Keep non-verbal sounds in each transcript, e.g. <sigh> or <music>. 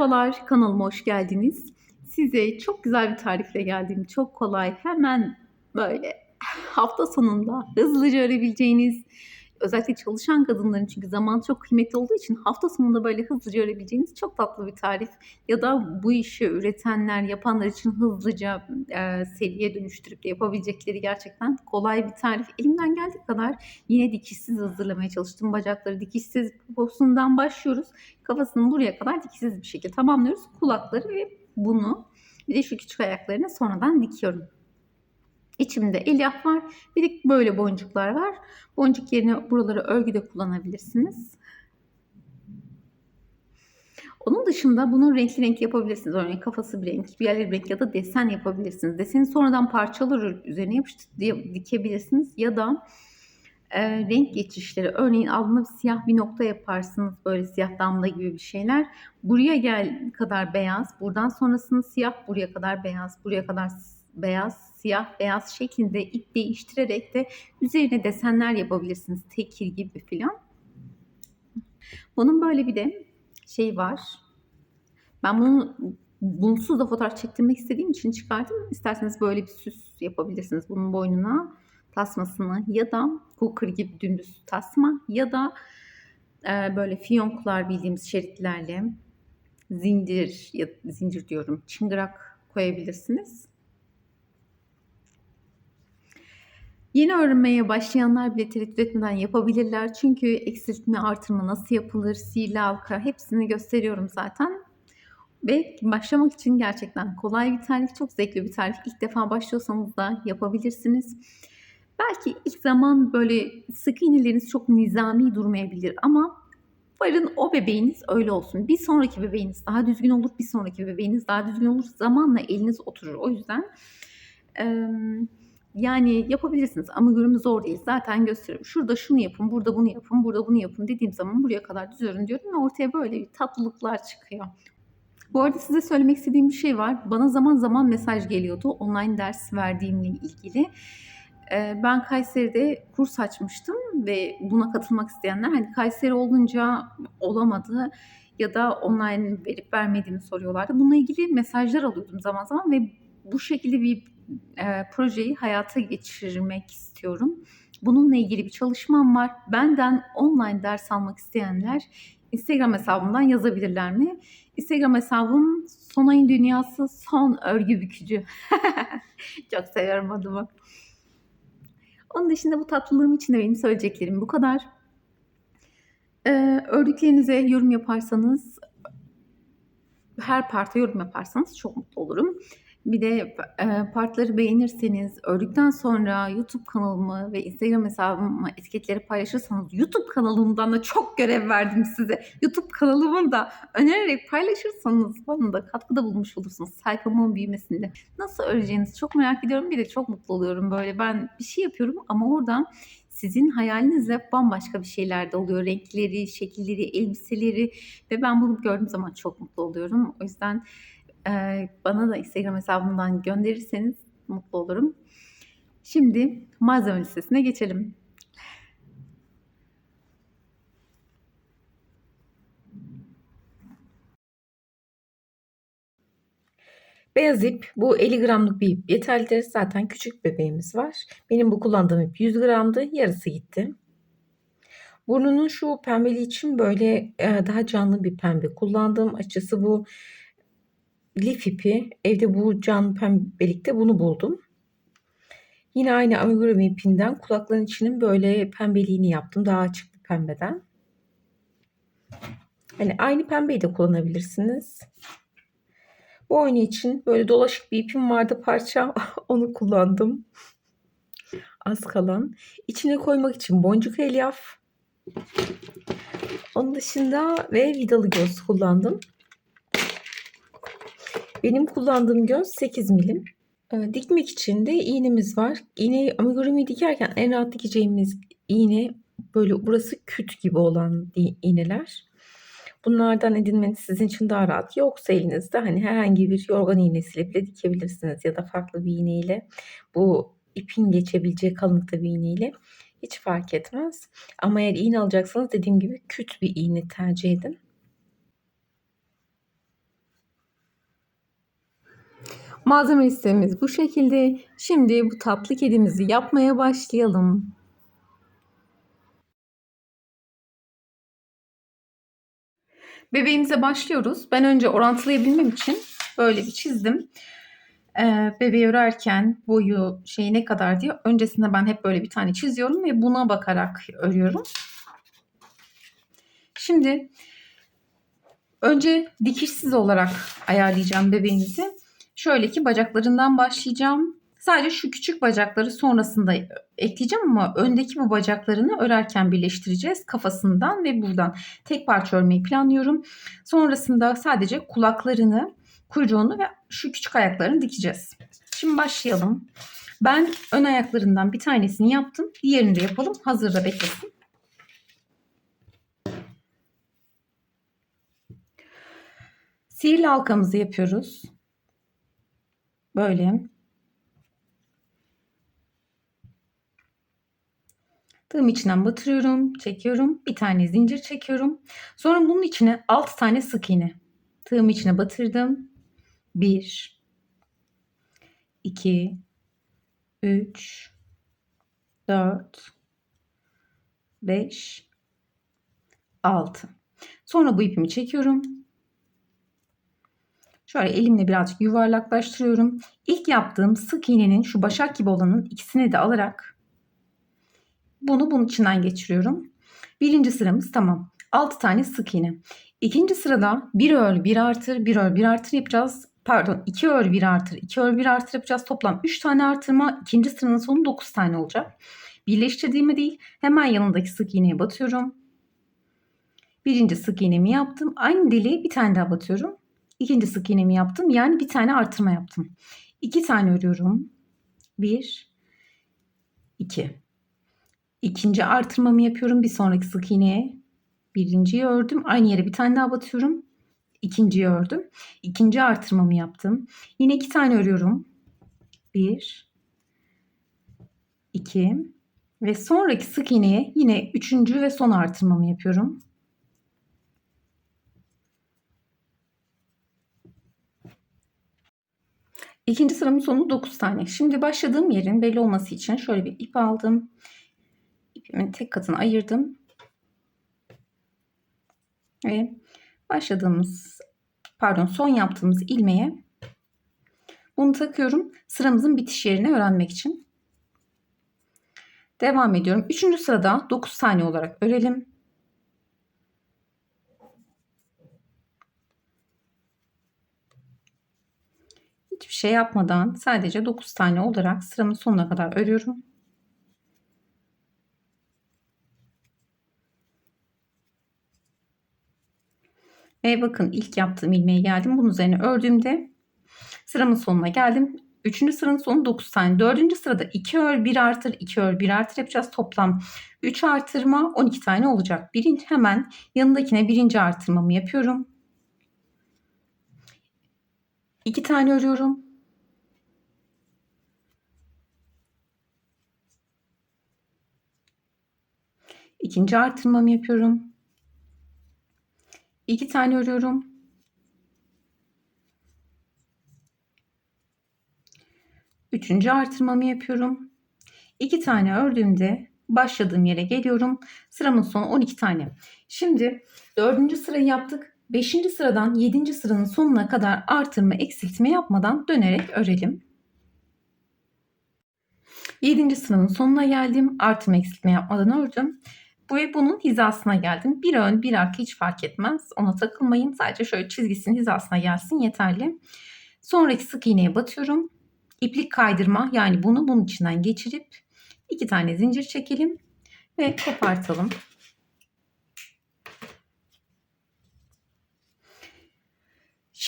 Merhabalar, kanalıma hoş geldiniz. Size çok güzel bir tarifle geldim. Çok kolay, hemen böyle hafta sonunda hızlıca örebileceğiniz, özellikle çalışan kadınların çünkü zaman çok kıymetli olduğu için hafta sonunda böyle hızlıca örebileceğiniz çok tatlı bir tarif. Ya da bu işi üretenler, yapanlar için hızlıca e, seriye dönüştürüp de yapabilecekleri gerçekten kolay bir tarif. Elimden geldiği kadar yine dikişsiz hazırlamaya çalıştım. Bacakları dikişsiz poposundan başlıyoruz. Kafasını buraya kadar dikişsiz bir şekilde tamamlıyoruz. Kulakları ve bunu bir de şu küçük ayaklarını sonradan dikiyorum. İçimde elyaf var. Bir de böyle boncuklar var. Boncuk yerine buraları örgüde kullanabilirsiniz. Onun dışında bunu renkli renkli yapabilirsiniz. Örneğin kafası bir renk, bir yerleri bir renk ya da desen yapabilirsiniz. Deseni sonradan parçalar üzerine yapıştırıp dikebilirsiniz. Ya da e, renk geçişleri. Örneğin altına bir siyah bir nokta yaparsınız. Böyle siyah damla gibi bir şeyler. Buraya gel kadar beyaz. Buradan sonrasını siyah. Buraya kadar beyaz. Buraya kadar beyaz, siyah, beyaz şeklinde ip değiştirerek de üzerine desenler yapabilirsiniz. Tekir gibi filan. Bunun böyle bir de şey var. Ben bunu bunsuz da fotoğraf çektirmek istediğim için çıkardım. İsterseniz böyle bir süs yapabilirsiniz bunun boynuna tasmasını ya da hooker gibi dümdüz tasma ya da e, böyle fiyonklar bildiğimiz şeritlerle zincir ya zincir diyorum çıngırak koyabilirsiniz. Yeni öğrenmeye başlayanlar bile tereddüt etmeden yapabilirler. Çünkü eksiltme, artırma nasıl yapılır, sihirli halka hepsini gösteriyorum zaten. Ve başlamak için gerçekten kolay bir tarif, çok zevkli bir tarif. İlk defa başlıyorsanız da yapabilirsiniz. Belki ilk zaman böyle sık iğneleriniz çok nizami durmayabilir ama varın o bebeğiniz öyle olsun. Bir sonraki bebeğiniz daha düzgün olur, bir sonraki bebeğiniz daha düzgün olur. Zamanla eliniz oturur. O yüzden... Ee, yani yapabilirsiniz ama görümü zor değil. Zaten gösteriyorum. Şurada şunu yapın, burada bunu yapın, burada bunu yapın dediğim zaman buraya kadar düz örün diyorum ve ortaya böyle bir tatlılıklar çıkıyor. Bu arada size söylemek istediğim bir şey var. Bana zaman zaman mesaj geliyordu online ders verdiğimle ilgili. Ee, ben Kayseri'de kurs açmıştım ve buna katılmak isteyenler hani Kayseri olunca olamadı ya da online verip vermediğimi soruyorlardı. Bununla ilgili mesajlar alıyordum zaman zaman ve bu şekilde bir e, projeyi hayata geçirmek istiyorum. Bununla ilgili bir çalışmam var. Benden online ders almak isteyenler Instagram hesabımdan yazabilirler mi? Instagram hesabım Sonay'ın Dünyası Son Örgü Bükücü. <laughs> Çok seviyorum adımı. Onun dışında bu tatlılığım için de benim söyleyeceklerim bu kadar. Ee, ördüklerinize yorum yaparsanız, her parta yorum yaparsanız çok mutlu olurum. Bir de e, partları beğenirseniz, ördükten sonra YouTube kanalımı ve Instagram hesabımı etiketleri paylaşırsanız YouTube kanalımdan da çok görev verdim size. YouTube kanalımın da önererek paylaşırsanız bana da katkıda bulmuş olursunuz sayfamın büyümesinde. Nasıl öreceğinizi çok merak ediyorum. Bir de çok mutlu oluyorum böyle. Ben bir şey yapıyorum ama oradan sizin hayalinizle bambaşka bir şeyler de oluyor. Renkleri, şekilleri, elbiseleri ve ben bunu gördüğüm zaman çok mutlu oluyorum. O yüzden bana da Instagram hesabımdan gönderirseniz mutlu olurum. Şimdi malzeme listesine geçelim. Beyaz ip bu 50 gramlık bir ip yeterlidir. Zaten küçük bebeğimiz var. Benim bu kullandığım ip 100 gramdı. Yarısı gitti. Burnunun şu pembeli için böyle daha canlı bir pembe kullandım. Açısı bu lif ipi. Evde bu can pembelikte bunu buldum. Yine aynı amigurumi ipinden kulakların içinin böyle pembeliğini yaptım. Daha açık bir pembeden. Hani aynı pembeyi de kullanabilirsiniz. Bu oyunu için böyle dolaşık bir ipim vardı parça. <laughs> Onu kullandım. Az kalan. İçine koymak için boncuk elyaf. Onun dışında ve vidalı göz kullandım. Benim kullandığım göz 8 milim. Ee, dikmek için de iğnemiz var. İğneyi amigurumi dikerken en rahat dikeceğimiz iğne böyle burası küt gibi olan iğneler. Bunlardan edinmeniz sizin için daha rahat. Yoksa elinizde hani herhangi bir yorgan iğnesiyle bile dikebilirsiniz ya da farklı bir iğneyle bu ipin geçebileceği kalınlıkta bir iğneyle hiç fark etmez. Ama eğer iğne alacaksanız dediğim gibi küt bir iğne tercih edin. Malzeme listemiz bu şekilde. Şimdi bu tatlı kedimizi yapmaya başlayalım. Bebeğimize başlıyoruz. Ben önce orantılayabilmem için böyle bir çizdim. Ee, bebeği örerken boyu şeyi ne kadar diye öncesinde ben hep böyle bir tane çiziyorum ve buna bakarak örüyorum. Şimdi önce dikişsiz olarak ayarlayacağım bebeğimizi. Şöyle ki bacaklarından başlayacağım. Sadece şu küçük bacakları sonrasında ekleyeceğim ama öndeki bu bacaklarını örerken birleştireceğiz kafasından ve buradan tek parça örmeyi planlıyorum. Sonrasında sadece kulaklarını, kuyruğunu ve şu küçük ayaklarını dikeceğiz. Şimdi başlayalım. Ben ön ayaklarından bir tanesini yaptım. Diğerini de yapalım. Hazırda beklesin. Sihirli halkamızı yapıyoruz. Böyle. Tığım içinden batırıyorum, çekiyorum. Bir tane zincir çekiyorum. Sonra bunun içine 6 tane sık iğne. Tığım içine batırdım. 1 2 3 4 5 6 Sonra bu ipimi çekiyorum. Şöyle elimle birazcık yuvarlaklaştırıyorum. İlk yaptığım sık iğnenin şu başak gibi olanın ikisini de alarak bunu bunun içinden geçiriyorum. Birinci sıramız tamam. 6 tane sık iğne. İkinci sırada bir ör bir artır bir ör bir artır yapacağız. Pardon 2 ör bir artır 2 ör bir artır yapacağız. Toplam 3 tane artırma. İkinci sıranın sonu 9 tane olacak. Birleştirdiğimi değil hemen yanındaki sık iğneye batıyorum. Birinci sık iğnemi yaptım. Aynı deliğe bir tane daha batıyorum. İkinci sık iğnemi yaptım. Yani bir tane artırma yaptım. İki tane örüyorum. Bir, iki. İkinci artırmamı yapıyorum bir sonraki sık iğneye. Birinciyi ördüm. Aynı yere bir tane daha batıyorum. İkinciyi ördüm. İkinci artırmamı yaptım. Yine iki tane örüyorum. Bir, iki ve sonraki sık iğneye yine üçüncü ve son artırmamı yapıyorum. İkinci sıramın sonu 9 tane. Şimdi başladığım yerin belli olması için şöyle bir ip aldım. İpimin tek katını ayırdım. Ve başladığımız pardon son yaptığımız ilmeğe bunu takıyorum. Sıramızın bitiş yerini öğrenmek için. Devam ediyorum. Üçüncü sırada 9 tane olarak örelim. Hiçbir şey yapmadan sadece 9 tane olarak sıramın sonuna kadar örüyorum. Ve bakın ilk yaptığım ilmeğe geldim. Bunun üzerine ördüğümde sıramın sonuna geldim. Üçüncü sıranın sonu 9 tane. Dördüncü sırada 2 ör 1 artır 2 ör 1 artır yapacağız. Toplam 3 artırma 12 tane olacak. Birinci hemen yanındakine birinci artırmamı yapıyorum. 2 tane örüyorum. İkinci artırmamı yapıyorum. 2 tane örüyorum. Üçüncü artırmamı yapıyorum. 2 tane ördüğümde başladığım yere geliyorum. Sıramın sonu 12 tane. Şimdi dördüncü sırayı yaptık. 5. sıradan 7. sıranın sonuna kadar artırma eksiltme yapmadan dönerek örelim. 7. sıranın sonuna geldim. Artırma eksiltme yapmadan ördüm. Bu ve bunun hizasına geldim. Bir ön bir arka hiç fark etmez. Ona takılmayın. Sadece şöyle çizgisinin hizasına gelsin yeterli. Sonraki sık iğneye batıyorum. İplik kaydırma yani bunu bunun içinden geçirip iki tane zincir çekelim ve kopartalım.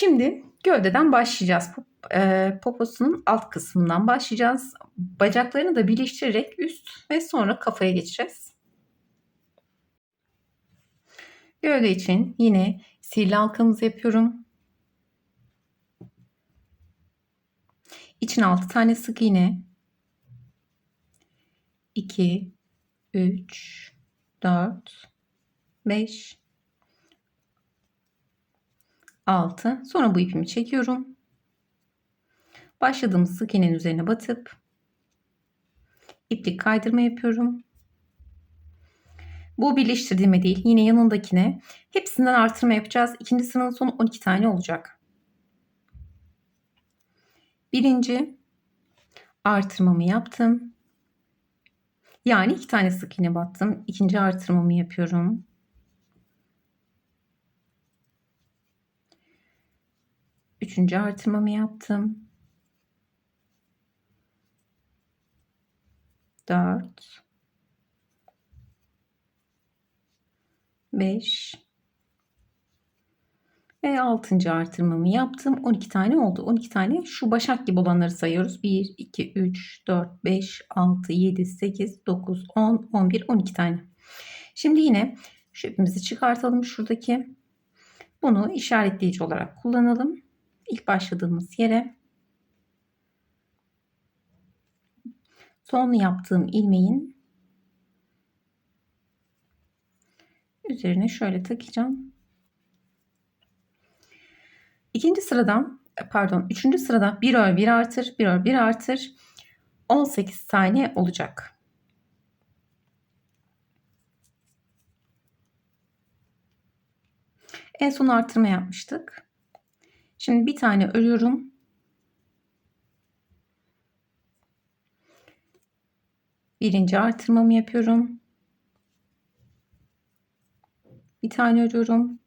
Şimdi gövdeden başlayacağız. E, poposunun alt kısmından başlayacağız. Bacaklarını da birleştirerek üst ve sonra kafaya geçeceğiz. Gövde için yine sihirli halkamızı yapıyorum. İçin 6 tane sık iğne. 2 3 4 5 6 sonra bu ipimi çekiyorum. Başladığımız sık iğnenin üzerine batıp iplik kaydırma yapıyorum. Bu birleştirdiğime değil yine yanındakine hepsinden artırma yapacağız. İkinci sıranın sonu 12 tane olacak. Birinci artırmamı yaptım. Yani iki tane sık iğne battım. İkinci artırmamı yapıyorum. Üçüncü artırmamı yaptım. Dört. Beş. Ve altıncı artırmamı yaptım. 12 tane oldu. 12 tane şu başak gibi olanları sayıyoruz. 1, 2, 3, 4, 5, 6, 7, 8, 9, 10, 11, 12 tane. Şimdi yine şu ipimizi çıkartalım şuradaki. Bunu işaretleyici olarak kullanalım. İlk başladığımız yere son yaptığım ilmeğin üzerine şöyle takacağım. İkinci sıradan pardon üçüncü sırada bir ör bir artır bir ör bir artır 18 tane olacak. En son artırma yapmıştık. Şimdi bir tane örüyorum. Birinci artırmamı yapıyorum. Bir tane örüyorum.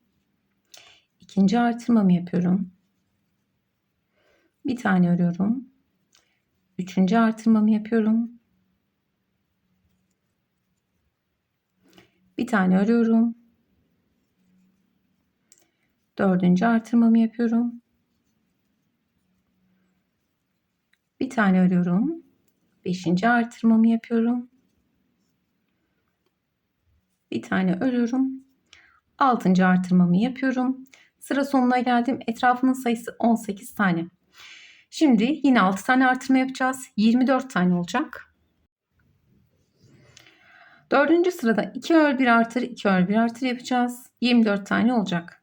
İkinci artırmamı yapıyorum. Bir tane örüyorum. Üçüncü artırmamı yapıyorum. Bir tane örüyorum. Dördüncü artırmamı yapıyorum. Bir tane örüyorum. Beşinci artırmamı yapıyorum. Bir tane örüyorum. Altıncı artırmamı yapıyorum. Sıra sonuna geldim. Etrafının sayısı 18 tane. Şimdi yine 6 tane artırma yapacağız. 24 tane olacak. Dördüncü sırada 2 ör 1 artır 2 ör 1 artır yapacağız. 24 tane olacak.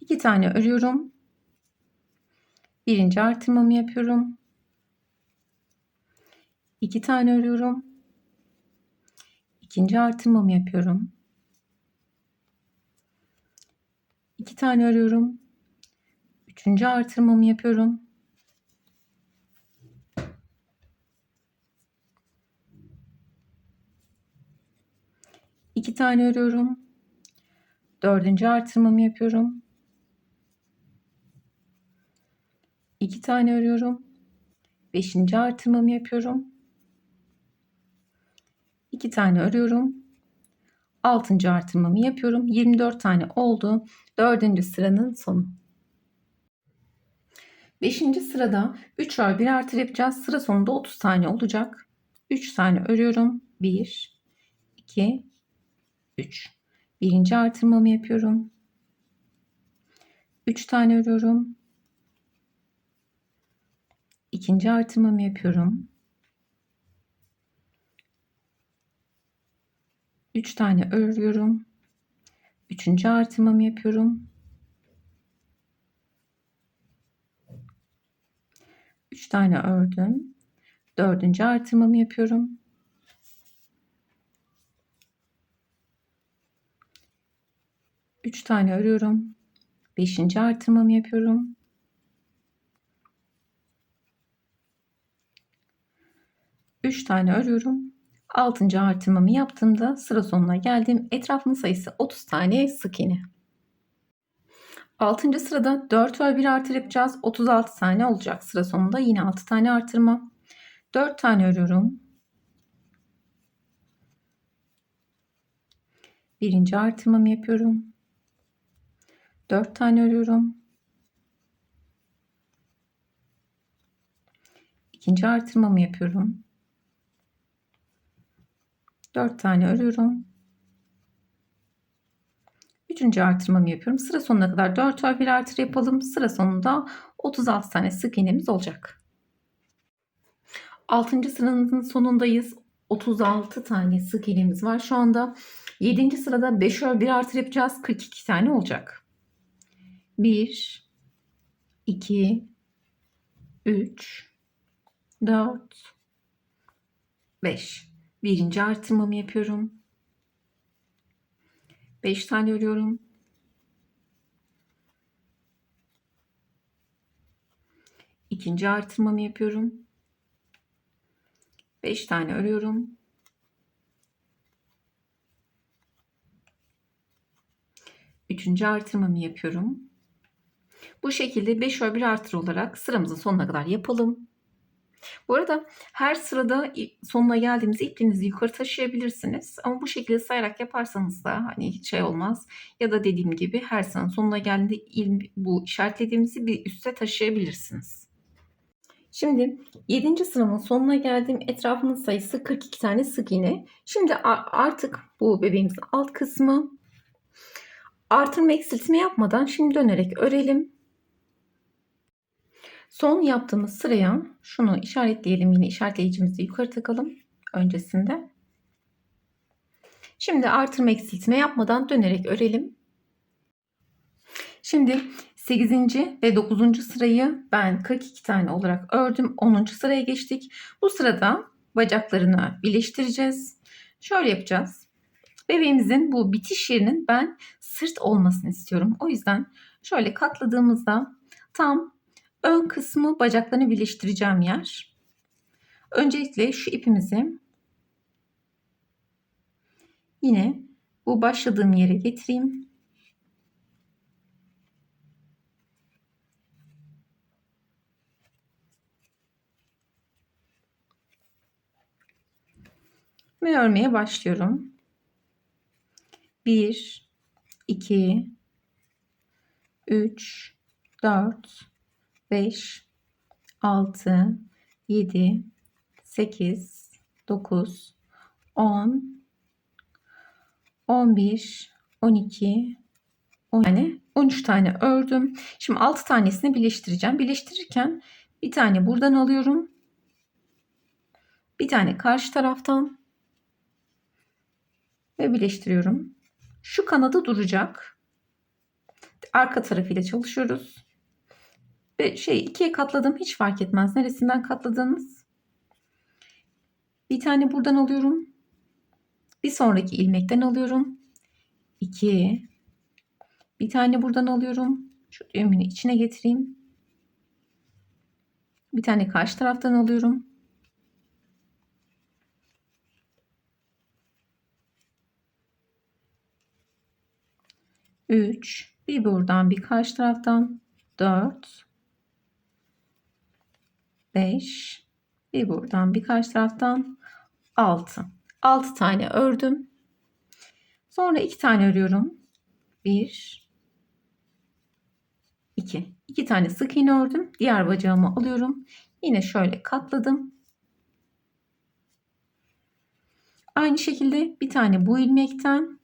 2 tane örüyorum. Birinci artırmamı yapıyorum. 2 tane örüyorum. İkinci artırmamı yapıyorum. 2 tane örüyorum. Üçüncü artırmamı yapıyorum. İki tane örüyorum. Dördüncü artırmamı yapıyorum. İki tane örüyorum. Beşinci artırmamı yapıyorum. İki tane örüyorum. Altıncı artırmamı yapıyorum. 24 tane oldu. Dördüncü sıranın sonu. Beşinci sırada 3 ör 1 artır yapacağız. Sıra sonunda 30 tane olacak. 3 tane örüyorum. 1, 2, 3. Birinci artırmamı yapıyorum. 3 tane örüyorum. İkinci artırmamı yapıyorum. 3 tane örüyorum. Üçüncü artırmamı yapıyorum. 3 tane ördüm. Dördüncü artırmamı yapıyorum. Üç tane örüyorum. Beşinci artırmamı yapıyorum. Üç tane örüyorum. Altıncı artırmamı yaptığımda sıra sonuna geldim. Etrafının sayısı 30 tane sık iğne. 6. sırada 4 ör 1 artır yapacağız. 36 tane olacak. Sıra sonunda yine 6 tane artırma. 4 tane örüyorum. Birinci artırmamı yapıyorum. 4 tane örüyorum. İkinci artırmamı yapıyorum. 4 tane örüyorum. Üçüncü artırmamı yapıyorum. Sıra sonuna kadar 4 ör 1 artır yapalım. Sıra sonunda 36 tane sık iğnemiz olacak. 6. sıranın sonundayız. 36 tane sık iğnemiz var. Şu anda 7. sırada 5 ör 1 artır yapacağız. 42 tane olacak. 1 2 3 4 5 birinci artırmamı yapıyorum 5 tane örüyorum ikinci artırmamı yapıyorum 5 tane örüyorum Üçüncü artırmamı yapıyorum. Bu şekilde 5 ör 1 artır olarak sıramızın sonuna kadar yapalım. Bu arada her sırada sonuna geldiğimizde ipliğinizi yukarı taşıyabilirsiniz. Ama bu şekilde sayarak yaparsanız da hani şey olmaz. Ya da dediğim gibi her sıranın sonuna geldiğinde bu işaretlediğimizi bir üste taşıyabilirsiniz. Şimdi 7. sıramın sonuna geldim. Etrafının sayısı 42 tane sık iğne. Şimdi artık bu bebeğimizin alt kısmı artırma eksiltme yapmadan şimdi dönerek örelim. Son yaptığımız sıraya şunu işaretleyelim. Yine işaretleyicimizi yukarı takalım öncesinde. Şimdi artırma eksiltme yapmadan dönerek örelim. Şimdi 8. ve 9. sırayı ben 42 tane olarak ördüm. 10. sıraya geçtik. Bu sırada bacaklarını birleştireceğiz. Şöyle yapacağız. Bebeğimizin bu bitiş yerinin ben sırt olmasını istiyorum. O yüzden şöyle katladığımızda tam ön kısmı bacaklarını birleştireceğim yer. Öncelikle şu ipimizi yine bu başladığım yere getireyim. Ve örmeye başlıyorum. 1 2 3 4 5 6 7 8 9 10 11 12 10 tane 13 tane ördüm. Şimdi 6 tanesini birleştireceğim. Birleştirirken bir tane buradan alıyorum. Bir tane karşı taraftan ve birleştiriyorum. Şu kanadı duracak. Arka tarafıyla çalışıyoruz. Ve şey ikiye katladım hiç fark etmez. Neresinden katladığınız. Bir tane buradan alıyorum. Bir sonraki ilmekten alıyorum. 2 Bir tane buradan alıyorum. Şu düğümünü içine getireyim. Bir tane karşı taraftan alıyorum. Üç. Bir buradan bir karşı taraftan. Dört. 5 bir buradan birkaç taraftan 6 6 tane ördüm. Sonra 2 tane örüyorum. 1 2 2 tane sık iğne ördüm. Diğer bacağımı alıyorum. Yine şöyle katladım. Aynı şekilde bir tane bu ilmekten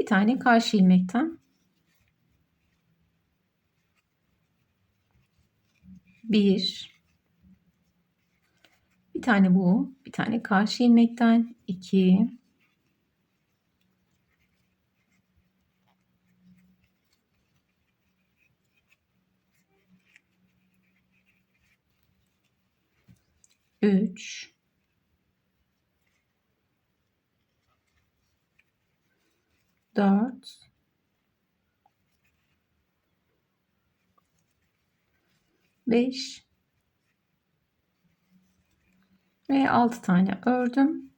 bir tane karşı ilmekten Bir. Bir tane bu. Bir tane karşı ilmekten. iki. Üç. Dört. 5 ve 6 tane ördüm.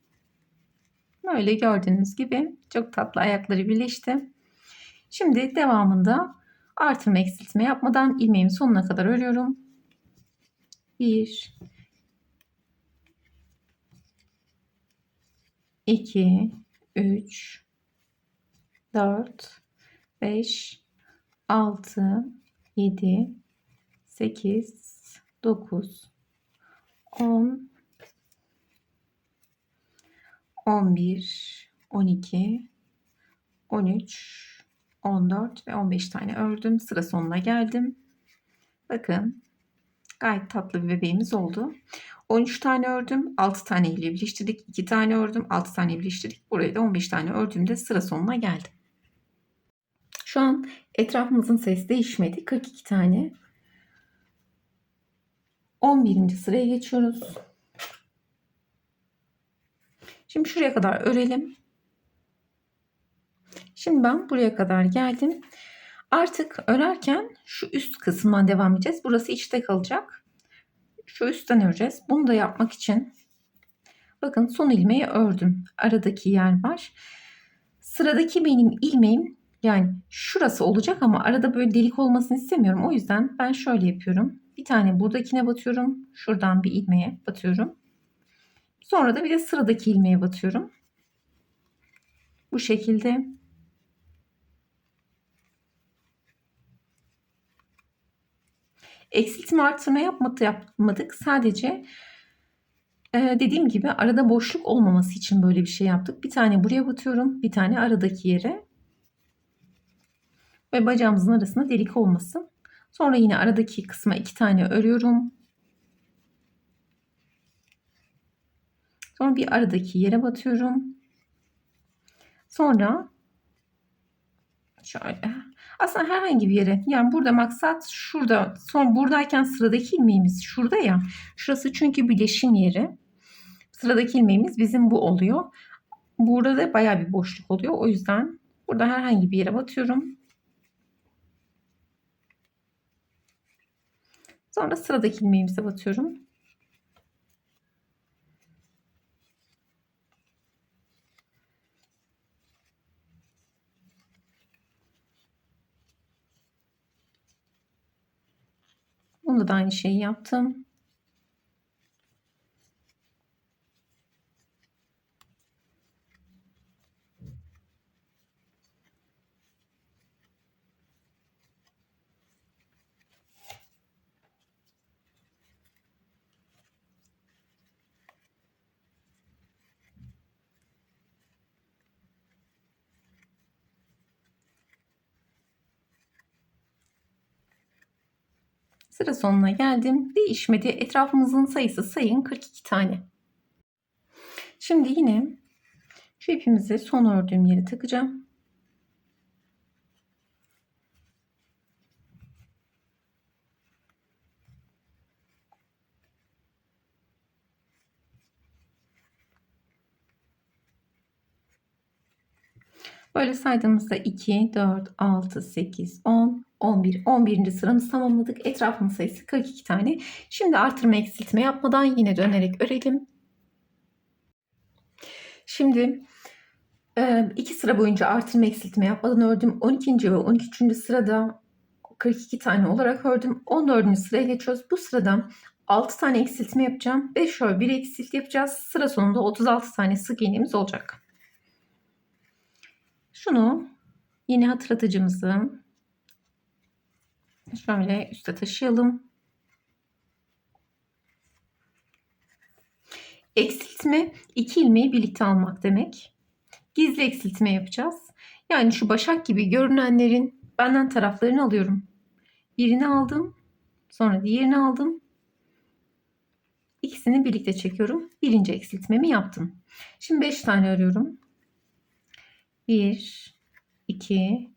Böyle gördüğünüz gibi çok tatlı ayakları birleşti. Şimdi devamında artırma eksiltme yapmadan ilmeğimin sonuna kadar örüyorum. 1 2 3 4 5 6 7 8, 9, 10, 11, 12, 13, 14 ve 15 tane ördüm. Sıra sonuna geldim. Bakın gayet tatlı bir bebeğimiz oldu. 13 tane ördüm. 6 tane ile birleştirdik. 2 tane ördüm. 6 tane birleştirdik. Burayı da 15 tane ördüğümde sıra sonuna geldim. Şu an etrafımızın sayısı değişmedi. 42 tane 11. sıraya geçiyoruz. Şimdi şuraya kadar örelim. Şimdi ben buraya kadar geldim. Artık örerken şu üst kısımdan devam edeceğiz. Burası içte kalacak. Şu üstten öreceğiz. Bunu da yapmak için bakın son ilmeği ördüm. Aradaki yer var. Sıradaki benim ilmeğim yani şurası olacak ama arada böyle delik olmasını istemiyorum. O yüzden ben şöyle yapıyorum. Bir tane buradakine batıyorum. Şuradan bir ilmeğe batıyorum. Sonra da bir de sıradaki ilmeğe batıyorum. Bu şekilde eksiltme artırma yapmadı, yapmadık. Sadece e, dediğim gibi arada boşluk olmaması için böyle bir şey yaptık. Bir tane buraya batıyorum. Bir tane aradaki yere. Ve bacağımızın arasında delik olmasın. Sonra yine aradaki kısma iki tane örüyorum. Sonra bir aradaki yere batıyorum. Sonra şöyle aslında herhangi bir yere yani burada maksat şurada son buradayken sıradaki ilmeğimiz şurada ya şurası çünkü bileşim yeri sıradaki ilmeğimiz bizim bu oluyor burada da baya bir boşluk oluyor o yüzden burada herhangi bir yere batıyorum sonra sıradaki ilmeğimize batıyorum Bunda da aynı şeyi yaptım. Sıra sonuna geldim. Değişmedi. Etrafımızın sayısı sayın 42 tane. Şimdi yine şu ipimizi son ördüğüm yere takacağım. Böyle saydığımızda 2, 4, 6, 8, 10, 11. 11. sıramızı tamamladık. Etrafının sayısı 42 tane. Şimdi artırma eksiltme yapmadan yine dönerek örelim. Şimdi e, iki sıra boyunca artırma eksiltme yapmadan ördüm. 12. ve 13. sırada 42 tane olarak ördüm. 14. sıraya geçiyoruz. Bu sırada 6 tane eksiltme yapacağım. 5 şöyle bir eksilt yapacağız. Sıra sonunda 36 tane sık iğnemiz olacak. Şunu yine hatırlatıcımızı şöyle üste taşıyalım. Eksiltme iki ilmeği birlikte almak demek. Gizli eksiltme yapacağız. Yani şu başak gibi görünenlerin benden taraflarını alıyorum. Birini aldım. Sonra diğerini aldım. İkisini birlikte çekiyorum. Birinci eksiltmemi yaptım. Şimdi 5 tane örüyorum. 1, 2,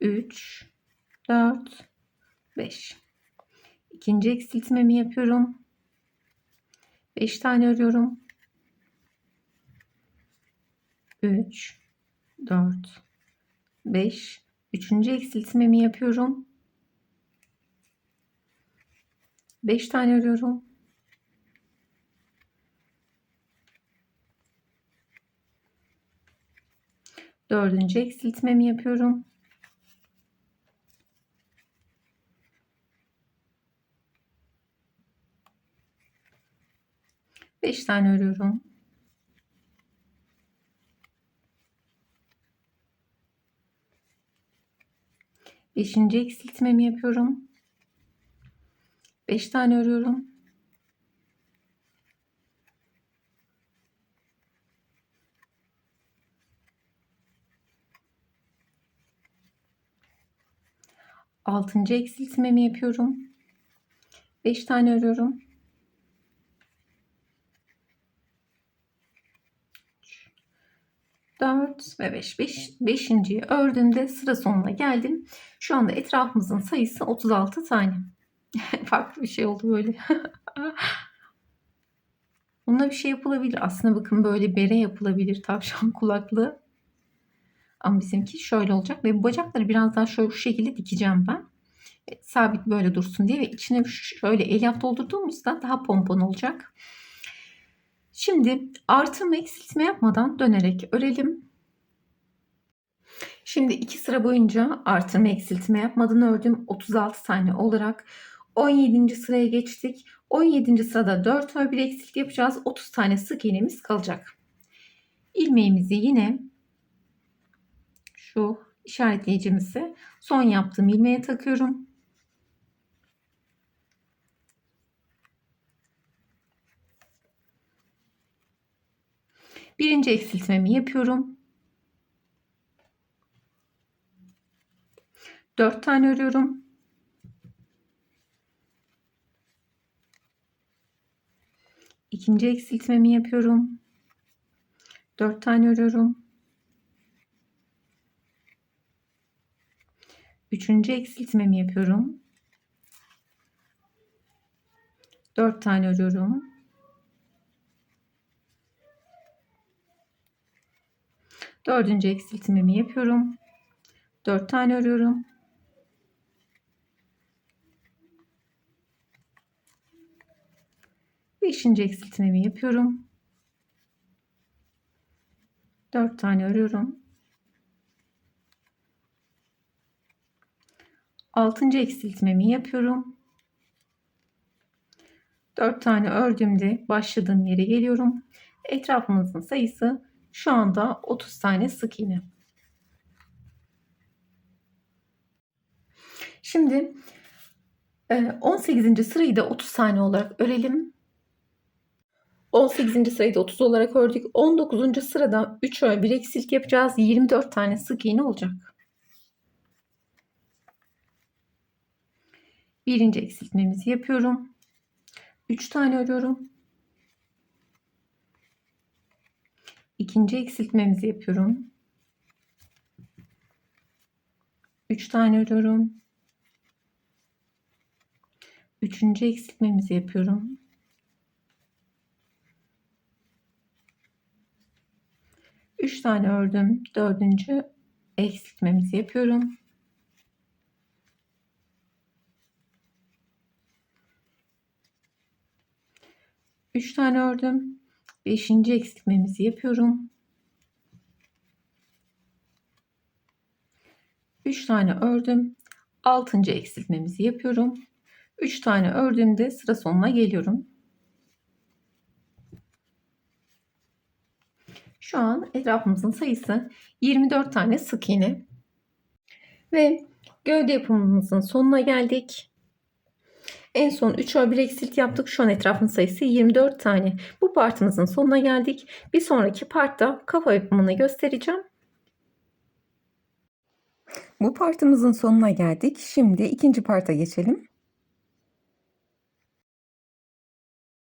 3, 4, 5. İkinci eksiltmemi yapıyorum. 5 tane örüyorum. 3, 4, 5. Üçüncü eksiltmemi yapıyorum. 5 tane örüyorum. Dördüncü eksiltmemi yapıyorum. Beş tane örüyorum. Beşinci eksiltmemi yapıyorum. Beş tane örüyorum. Altıncı eksiltmemi yapıyorum. Beş tane örüyorum. Dört ve beş. Beş, beşinciyi ördüğümde sıra sonuna geldim. Şu anda etrafımızın sayısı 36 tane. <laughs> Farklı bir şey oldu böyle. <laughs> Bununla bir şey yapılabilir. Aslında bakın böyle bere yapılabilir tavşan <laughs> kulaklı. Ama bizimki şöyle olacak ve bu bacakları biraz daha şöyle şu şekilde dikeceğim ben. E, Sabit böyle dursun diye ve içine şöyle elyaf doldurduğumuzda daha pompon olacak. Şimdi artırma eksiltme yapmadan dönerek örelim. Şimdi iki sıra boyunca artırma eksiltme yapmadan ördüm. 36 tane olarak 17. sıraya geçtik. 17. sırada 4 ör bir eksilt yapacağız. 30 tane sık iğnemiz kalacak. İlmeğimizi yine şu işaretleyicimizi son yaptığım ilmeğe takıyorum. Birinci eksiltmemi yapıyorum. 4 tane örüyorum. İkinci eksiltmemi yapıyorum. 4 tane örüyorum. Üçüncü eksiltmemi yapıyorum. 4 tane örüyorum. Dördüncü eksiltmemi yapıyorum. 4 tane örüyorum. Beşinci eksiltmemi yapıyorum. 4 tane örüyorum. Altıncı eksiltmemi yapıyorum. 4 tane ördüğümde başladığım yere geliyorum. Etrafımızın sayısı şu anda 30 tane sık iğne. Şimdi 18. sırayı da 30 tane olarak örelim. 18. sırayı da 30 olarak ördük. 19. sırada 3 ör 1 eksilt yapacağız. 24 tane sık iğne olacak. Birinci eksiltmemizi yapıyorum. 3 tane örüyorum. İkinci eksiltmemizi yapıyorum. 3 tane örüyorum. Üçüncü eksiltmemizi yapıyorum. Üç tane ördüm. Dördüncü eksiltmemizi yapıyorum. Üç tane ördüm. Beşinci eksiltmemizi yapıyorum. Üç tane ördüm. Altıncı eksiltmemizi yapıyorum. 3 tane ördüğümde sıra sonuna geliyorum. Şu an etrafımızın sayısı 24 tane sık iğne. Ve gövde yapımımızın sonuna geldik. En son 3 ör 1 eksilt yaptık. Şu an etrafın sayısı 24 tane. Bu partımızın sonuna geldik. Bir sonraki partta kafa yapımını göstereceğim. Bu partımızın sonuna geldik. Şimdi ikinci parta geçelim.